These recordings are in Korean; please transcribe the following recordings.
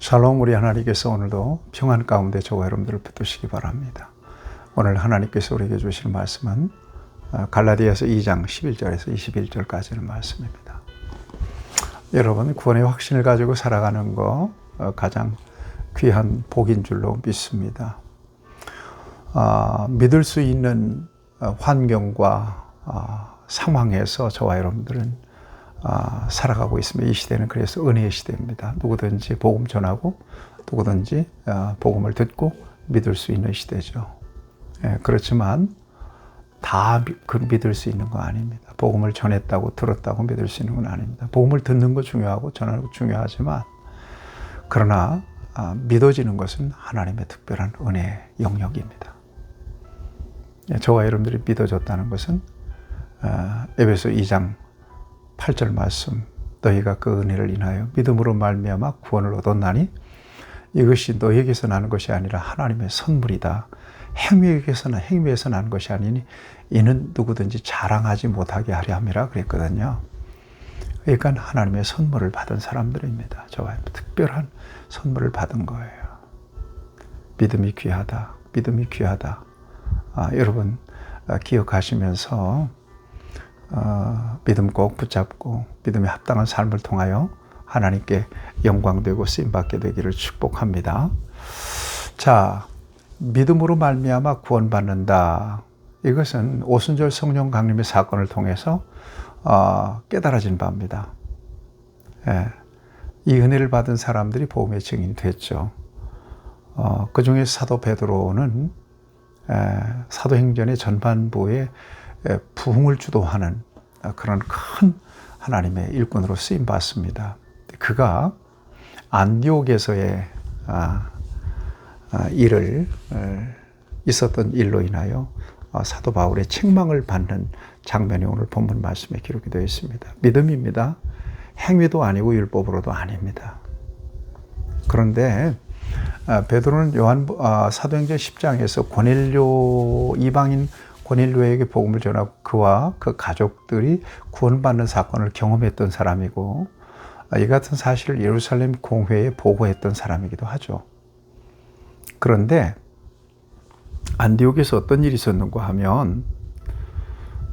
샬롬 우리 하나님께서 오늘도 평안 가운데 저와 여러분들을 붙드시기 바랍니다. 오늘 하나님께서 우리에게 주시는 말씀은 어, 갈라디아서 2장 11절에서 21절까지는 말씀입니다. 여러분 구원의 확신을 가지고 살아가는 거 어, 가장 귀한 복인 줄로 믿습니다. 아, 믿을 수 있는 어, 환경과 아, 상황에서 저와 여러분들은 아, 살아가고 있습니다. 이 시대는 그래서 은혜의 시대입니다. 누구든지 복음 전하고 누구든지 아, 복음을 듣고 믿을 수 있는 시대죠. 예, 그렇지만 다그 믿을 수 있는 거 아닙니다. 복음을 전했다고 들었다고 믿을 수 있는 건 아닙니다. 복음을 듣는 거 중요하고 전하는 거 중요하지만 그러나 아, 믿어지는 것은 하나님의 특별한 은혜의 영역입니다. 예, 저와 여러분들이 믿어졌다는 것은 에베소 2장 8절 말씀 너희가 그 은혜를 인하여 믿음으로 말미암아 구원을 얻었나니 이것이 너희에게서 나는 것이 아니라 하나님의 선물이다. 행위에게서나 행위에서 나는 것이 아니니 이는 누구든지 자랑하지 못하게 하려 함이라 그랬거든요. 그러니까 하나님의 선물을 받은 사람들입니다. 저와 특별한 선물을 받은 거예요. 믿음이 귀하다. 믿음이 귀하다. 아, 여러분 아, 기억하시면서 어, 믿음 꼭 붙잡고 믿음에 합당한 삶을 통하여 하나님께 영광되고 쓰임받게 되기를 축복합니다. 자, 믿음으로 말미암아 구원받는다. 이것은 오순절 성령 강림의 사건을 통해서 어, 깨달아진 바입니다. 예, 이 은혜를 받은 사람들이 복음의 증인이 됐죠. 어, 그 중에 사도 베드로는 에, 사도행전의 전반부에 부흥을 주도하는 그런 큰 하나님의 일꾼으로 쓰임 받습니다. 그가 안디옥에서의 아, 아, 일을 있었던 일로 인하여 아, 사도 바울의 책망을 받는 장면이 오늘 본문 말씀에 기록이 되어 있습니다. 믿음입니다. 행위도 아니고 율법으로도 아닙니다. 그런데 베드로는 요한 사도행전 10장에서 고넬료 이방인 고넬료에게 복음을 전하고 그와 그 가족들이 구원받는 사건을 경험했던 사람이고 이 같은 사실을 예루살렘 공회에 보고했던 사람이기도 하죠. 그런데 안디옥에서 어떤 일이 있었는가 하면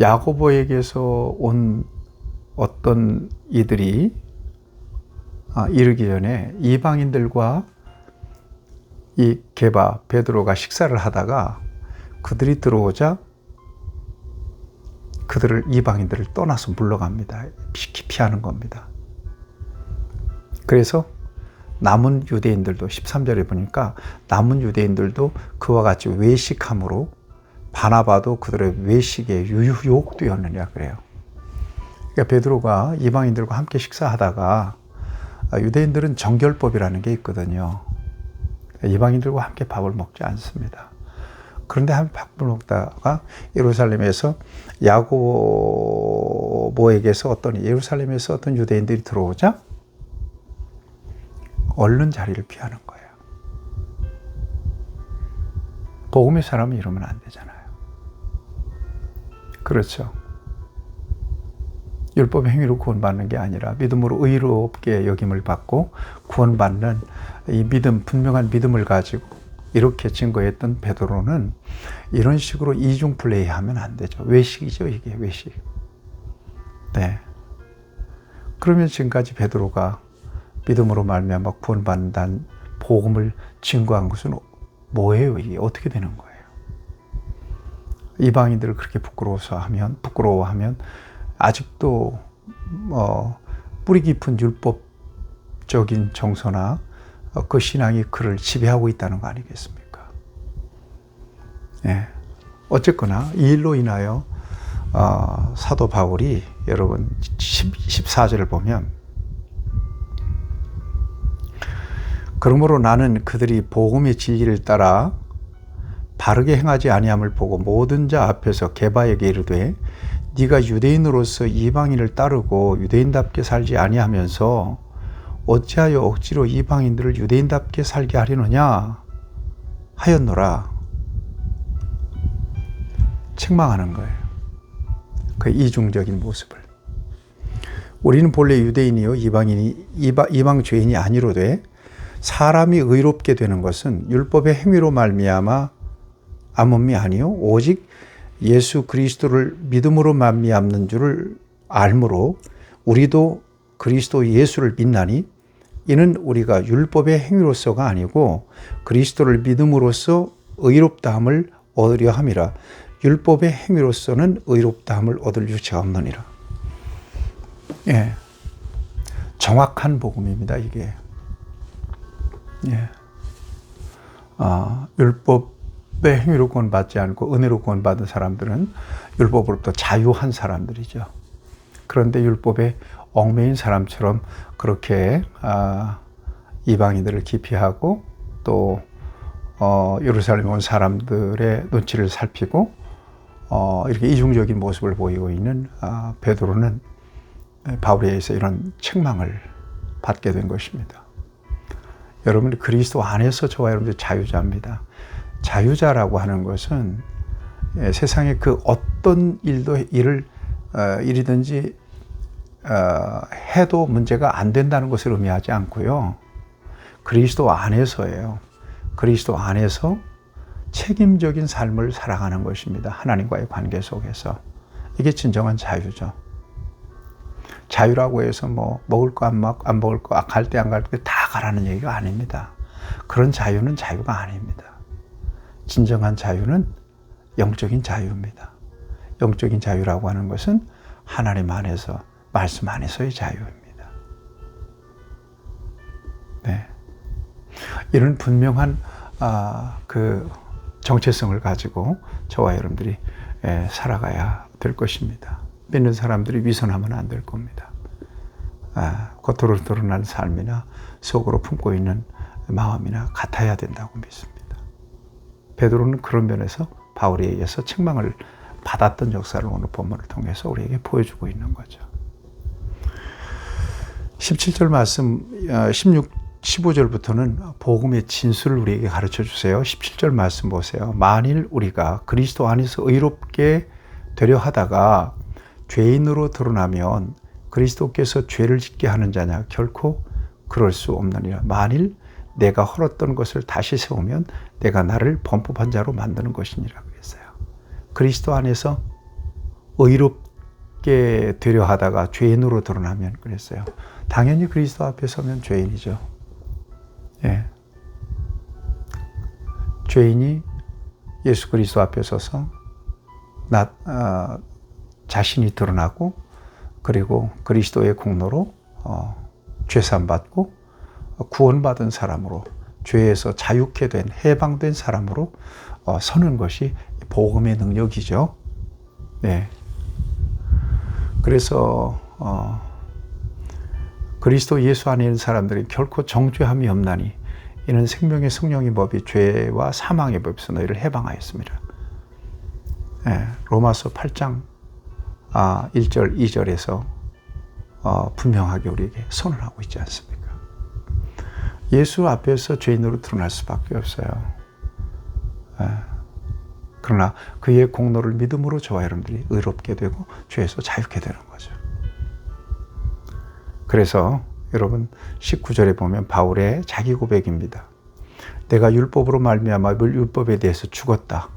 야고보에게서 온 어떤 이들이 아, 이르기 전에 이방인들과 이 게바 베드로가 식사를 하다가 그들이 들어오자 그들을 이방인들을 떠나서 물러갑니다. 피하는 겁니다. 그래서 남은 유대인들도 13절에 보니까 남은 유대인들도 그와 같이 외식함으로 바나바도 그들의 외식에 유혹되었느냐 그래요. 그러니까 베드로가 이방인들과 함께 식사하다가 유대인들은 정결법이라는 게 있거든요. 이방인들과 함께 밥을 먹지 않습니다. 그런데 한 먹다가 예루살렘에서 야고보에게서 어떤 예루살렘에서 어떤 유대인들이 들어오자 얼른 자리를 피하는 거예요. 복음의 사람은 이러면 안 되잖아요. 그렇죠. 율법 행위로 구원받는 게 아니라 믿음으로 의롭게 여김을 받고 구원받는 이 믿음 분명한 믿음을 가지고 이렇게 증거했던 베드로는 이런 식으로 이중 플레이하면 안 되죠. 외식이죠, 이게 외식. 네. 그러면 지금까지 베드로가 믿음으로 말미암아 구원받는다는 복음을 증거한 것은 뭐예요? 이게 어떻게 되는 거예요? 이방인들을 그렇게 부끄러워서 하면 부끄러워하면 아직도 뭐 뿌리 깊은 율법적인 정서나 어, 그 신앙이 그를 지배하고 있다는 거 아니겠습니까? 예. 어쨌거나 이 일로 인하여 어, 사도 바울이 여러분 10, 14절을 보면 그러므로 나는 그들이 복음의 진리를 따라 바르게 행하지 아니함을 보고 모든 자 앞에서 개바에게 이르되 네가 유대인으로서 이방인을 따르고 유대인답게 살지 아니하면서 어찌하여 억지로 이방인들을 유대인답게 살게 하려느냐 하였노라. 책망하는 거예요. 그 이중적인 모습을. 우리는 본래 유대인이요 이방인이 이방, 이방 죄인이 아니로되 사람이 의롭게 되는 것은 율법의 행위로 말미암아 암음이 아니요 오직 예수 그리스도를 믿음으로 말미암는 줄을 알므로 우리도 그리스도 예수를 믿나니 이는 우리가 율법의 행위로서가 아니고 그리스도를 믿음으로써 의롭다함을 얻으려 함이라 율법의 행위로서는 의롭다함을 얻을 유치가 없느니라. 예. 정확한 복음입니다, 이게. 예. 아, 율법의 행위로 구원받지 않고 은혜로 구원받은 사람들은 율법으로부터 자유한 사람들이죠. 그런데 율법에 얽매인 사람처럼 그렇게 아, 이방인들을 기피하고 또 어, 예루살렘 온 사람들의 눈치를 살피고 어, 이렇게 이중적인 모습을 보이고 있는 아, 베드로는 바울에 의해서 이런 책망을 받게 된 것입니다. 여러분 그리스도 안에서 저와 여러분들 자유자입니다. 자유자라고 하는 것은 예, 세상의 그 어떤 일도 일을 어, 일이든지 어, 해도 문제가 안 된다는 것을 의미하지 않고요. 그리스도 안에서예요. 그리스도 안에서 책임적인 삶을 살아가는 것입니다. 하나님과의 관계 속에서. 이게 진정한 자유죠. 자유라고 해서 뭐 먹을 거 안 먹, 안 먹을 거, 갈 때 안 갈 때 다 가라는 얘기가 아닙니다. 그런 자유는 자유가 아닙니다. 진정한 자유는 영적인 자유입니다. 영적인 자유라고 하는 것은 하나님 안에서, 말씀 안에서의 자유입니다. 네. 이런 분명한, 아, 그, 정체성을 가지고 저와 여러분들이 예, 살아가야 될 것입니다. 믿는 사람들이 위선하면 안 될 겁니다. 아, 겉으로 드러난 삶이나 속으로 품고 있는 마음이나 같아야 된다고 믿습니다. 베드로는 그런 면에서 바울에 의해서 책망을 받았던 역사를 오늘 본문을 통해서 우리에게 보여주고 있는 거죠. 17절 말씀 16 어, 15절부터는 복음의 진술을 우리에게 가르쳐 주세요. 17절 말씀 보세요. 만일 우리가 그리스도 안에서 의롭게 되려 하다가 죄인으로 드러나면 그리스도께서 죄를 짓게 하는 자냐 결코 그럴 수 없느니라. 만일 내가 헐었던 것을 다시 세우면 내가 나를 범법한 자로 만드는 것이니라 그랬어요. 그리스도 안에서 의롭게 되려 하다가 죄인으로 드러나면 그랬어요. 당연히 그리스도 앞에 서면 죄인이죠. 예. 죄인이 예수 그리스도 앞에 서서 나, 어, 자신이 드러나고 그리고 그리스도의 공로로 어, 죄산 받고 구원받은 사람으로 죄에서 자유케 된 해방된 사람으로 어, 서는 것이 복음의 능력이죠. 네. 그래서 어, 그리스도 예수 안에 있는 사람들이 결코 정죄함이 없나니 이는 생명의 성령의 법이 죄와 사망의 법에서 너희를 해방하였습니다. 예, 로마서 8장 아, 1절, 2절에서 어, 분명하게 우리에게 선언하고 있지 않습니까? 예수 앞에서 죄인으로 드러날 수밖에 없어요. 예. 그러나 그의 공로를 믿음으로 저와 여러분들이 의롭게 되고 죄에서 자유케 되는 거죠. 그래서 여러분 19절에 보면 바울의 자기 고백입니다. 내가 율법으로 말미암아 율법에 대해서 죽었다.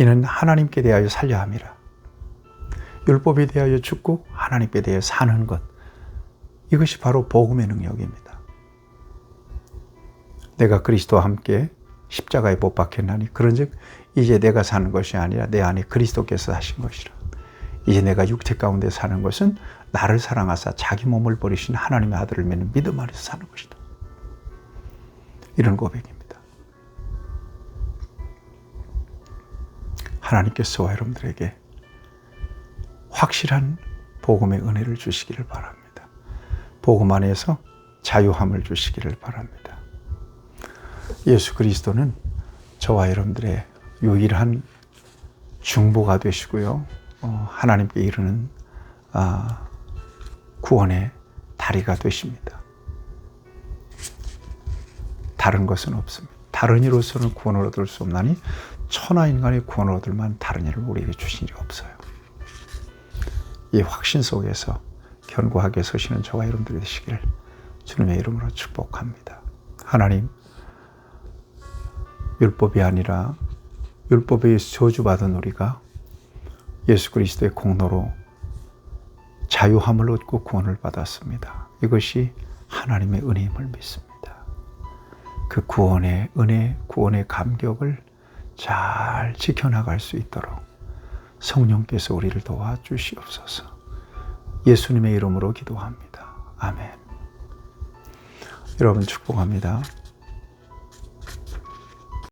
이는 하나님께 대하여 살려 함이라. 율법에 대하여 죽고 하나님께 대하여 사는 것. 이것이 바로 복음의 능력입니다. 내가 그리스도와 함께 십자가에 못 박혔나니 그런즉 이제 내가 사는 것이 아니라 내 안에 그리스도께서 하신 것이라. 이제 내가 육체 가운데 사는 것은 나를 사랑하사 자기 몸을 버리신 하나님의 아들을 믿는 믿음 안에서 사는 것이다. 이런 고백입니다. 하나님께서 여러분들에게 확실한 복음의 은혜를 주시기를 바랍니다. 복음 안에서 자유함을 주시기를 바랍니다. 예수 그리스도는 저와 여러분들의 유일한 중보가 되시고요. 어, 하나님께 이르는 아, 구원의 다리가 되십니다. 다른 것은 없습니다. 다른 이로서는 구원을 얻을 수 없나니 천하 인간의 구원을 얻을 만 다른 일을 우리에게 주신 일 없어요. 이 확신 속에서 견고하게 서시는 저와 여러분들이 되시기를 주님의 이름으로 축복합니다. 하나님, 율법이 아니라 율법에 저주받은 우리가 예수 그리스도의 공로로 자유함을 얻고 구원을 받았습니다. 이것이 하나님의 은혜임을 믿습니다. 그 구원의 은혜, 구원의 감격을 잘 지켜나갈 수 있도록 성령께서 우리를 도와주시옵소서. 예수님의 이름으로 기도합니다. 아멘. 여러분 축복합니다.